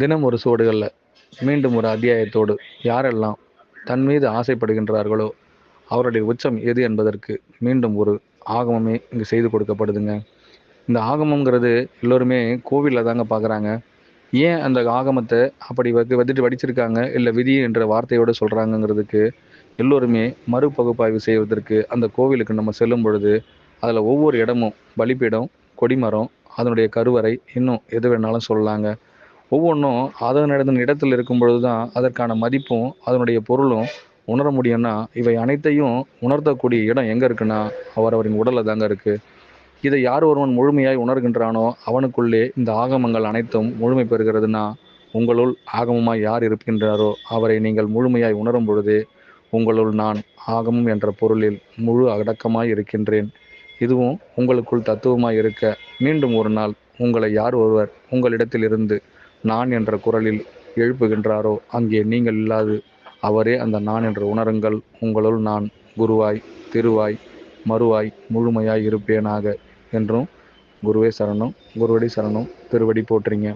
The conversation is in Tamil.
தினம் ஒரு சுவடுகளில் மீண்டும் ஒரு அத்தியாயத்தோடு யாரெல்லாம் தன் மீது ஆசைப்படுகின்றார்களோ அவருடைய உச்சம் எது என்பதற்கு மீண்டும் ஒரு ஆகமமே இங்கு செய்து கொடுக்கப்படுதுங்க. இந்த ஆகமங்கிறது எல்லோருமே கோவிலில் தாங்க பார்க்குறாங்க ஏன் அந்த ஆகமத்தை அப்படி வந்து வந்துட்டு வடிச்சிருக்காங்க? இல்லை விதி என்ற வார்த்தையோடு சொல்கிறாங்கங்கிறதுக்கு எல்லோருமே மறுபகுப்பாய்வு செய்வதற்கு அந்த கோவிலுக்கு நம்ம செல்லும் பொழுது அதில் ஒவ்வொரு இடமும் பலிப்பீடம் கொடிமரம் அதனுடைய கருவறை இன்னும் எது வேணாலும் சொல்லலாங்க. ஒவ்வொன்றும் அதனதன் இடத்தில் இருக்கும் பொழுது தான் அதற்கான மதிப்பும் அதனுடைய பொருளும் உணர முடியும்னா இவை அனைத்தையும் உணர்த்தக்கூடிய இடம் எங்கே இருக்குன்னா அவரின் உடலில் தாங்க இருக்குது இதை யார் ஒருவன் முழுமையாய் உணர்கின்றானோ அவனுக்குள்ளே இந்த ஆகமங்கள் அனைத்தும் முழுமை பெறுகிறதுனா உங்களுள் ஆகமமாய் யார் இருக்கின்றாரோ அவரை நீங்கள் முழுமையாய் உணரும் பொழுது உங்களுள் நான் ஆகமம் என்ற பொருளில் முழு அடக்கமாய் இருக்கின்றேன். இதுவும் உங்களுக்குள் தத்துவமாய் இருக்க மீண்டும் ஒரு நாள் உங்களை யார் ஒருவர் உங்களிடத்திலிருந்து நான் என்ற குரலில் எழுப்புகின்றாரோ அங்கே நீங்கள் இல்லாது அவரே அந்த நான் என்ற உணருங்கள். உங்களுள் நான் குருவாய் திருவாய் மறுவாய் முழுமையாய் இருப்பேனாக என்றும் குருவே சரணம் குருவடி சரணம் திருவடி போற்றிங்க.